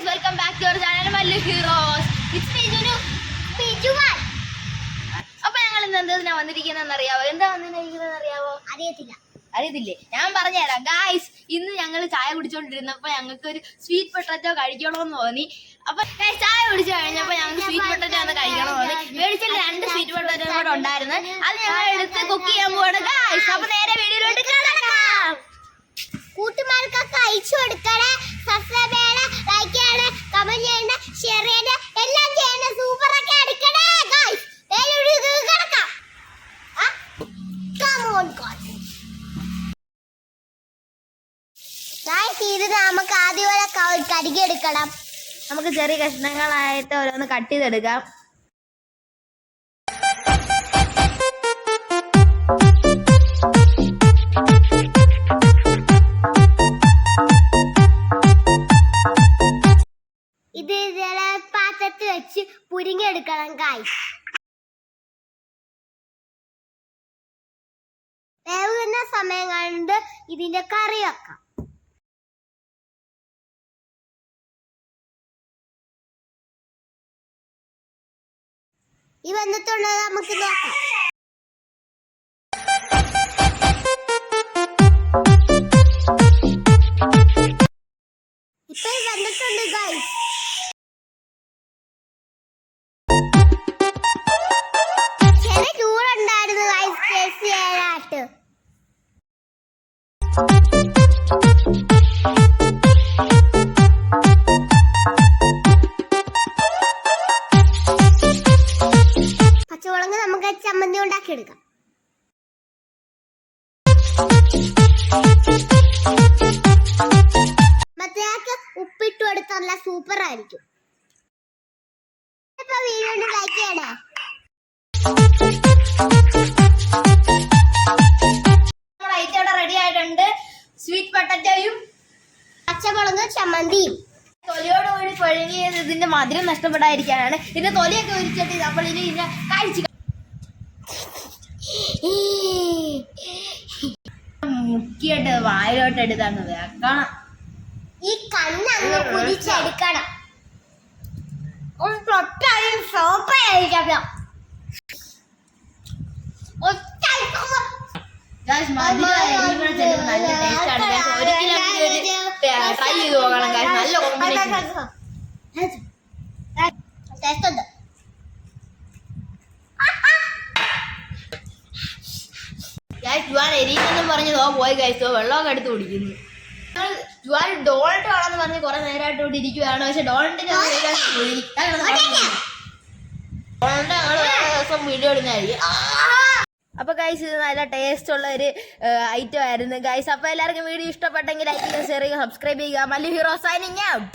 Guys welcome back to your channel Mallu heroes അപ്പൊ ഞങ്ങൾ ഇന്ന് എന്താ വന്നിരിക്കുന്നതെന്ന് അറിയാവോ? എന്താ വന്നിരിക്കുന്നതെന്ന് അറിയാവോ? അറിയത്തില്ല. അറിയത്തില്ലേ? ഞാൻ പറഞ്ഞുതരാം. ഗായ്സ് ഇന്ന് ഞങ്ങൾ ചായ കുടിച്ചോണ്ടിരുന്നപ്പോ ഞങ്ങൾക്ക് ഒരു സ്വീറ്റ് പൊട്ടറ്റോ കഴിക്കണമെന്ന് തോന്നി. അപ്പൊ ചായ കുടിച്ചു കഴിഞ്ഞപ്പോ ഞങ്ങൾക്ക് സ്വീറ്റ് പൊട്ടറ്റോ ഒന്ന് കഴിക്കണമെന്ന് തോന്നി. മേടിച്ചിട്ട് രണ്ട് സ്വീറ്റ് പൊട്ടറ്റോ കൂടെ ഉണ്ടായിരുന്നു. അത് ഞങ്ങൾ എടുത്ത് കുക്ക് ചെയ്യാൻ പോവാണ്. ഗായ്സ് അപ്പൊ നേരെ വീഡിയോയിലോട്ട് നമുക്ക് ചെറിയ കഷ്ണങ്ങളായിട്ട് ഓരോന്ന് കട്ട് ചെയ്തെടുക്കാം. പാത്രത്തിൽ വെച്ച് പുരിങ്ങെടുക്കണം ഗൈസ് വേവുന്ന സമയം കണ്ട് ഇതിന്റെ കറി വെക്കാം. ഈ വന്നിട്ടുള്ളത് നമുക്ക് നോക്കാം നമുക്ക് ചമ്മന്തി ഉണ്ടാക്കി എടുക്കാം മറ്റേക്ക് ഉപ്പിട്ട് കൊടുത്താൽ നല്ല സൂപ്പർ ആയിരിക്കും ഇപ്പൊ വീഡിയോ ലൈക്ക് ചെയ്യണേ. റെഡി ആയിട്ടുണ്ട്. സ്വീറ്റ് പൊട്ടറ്റോയും പച്ചമുളക് ചമ്മന്തിയും. തൊലിയോടുകൂടി കൊഴുകിയത് ഇതിന്റെ മധുരം നഷ്ടപ്പെടാതിരിക്കാനാണ്. ഇതിന്റെ തൊലിയൊക്കെ ഒരിച്ചിട്ട് നമ്മൾ ഇനി ഇതിനെ കഴിച്ചു മുക്കിയിട്ട് വായിലോട്ട് എടുത്താണ് വെക്കണം. ഈ കണ്ണ് അങ്ങ് മധുരം എരിവും കൂടെ ചെല്ലുമ്പോൾ നല്ല ടേസ്റ്റ് ആണ് ഗായ്സ് ഒരിക്കലും ഒരു ട്രൈ ചെയ്ത് നോക്കണം ഗായ്സ് നല്ല കോമ്പിനേഷൻ ടേസ്റ്റ് ഉണ്ട് ഗായ്സ് ജുവാൻ എരിയെന്നും പറഞ്ഞ് തോ പോയി ഗായ്സ് തോ വെള്ളമൊക്കെ എടുത്ത് കുടിക്കുന്നു. ജുവാൻ ഡോണറ്റ് വേണമെന്ന് പറഞ്ഞ് കുറെ നേരമായിട്ട് ഇവിടെ ഇരിക്കുവാണ്. പക്ഷെ ഡോൾട്ടിന്റെ ഡോൾട്ട്? ഞങ്ങൾ ദിവസം വീഡിയോ ഇടുന്നതായിരിക്കും അപ്പൊ ഗൈസ് ഇത് നല്ല ടേസ്റ്റ് ഉള്ള ഒരു ഐറ്റം ആയിരുന്നു. ഗൈസ് അപ്പൊ എല്ലാവർക്കും വീഡിയോ ഇഷ്ടപ്പെട്ടെങ്കിൽ ലൈക്ക് ചെയ്യുക ഷെയർ ചെയ്യുക സബ്സ്ക്രൈബ് ചെയ്യുക. മല്ലി ഹീറോ സൈനിങ് ഔട്ട്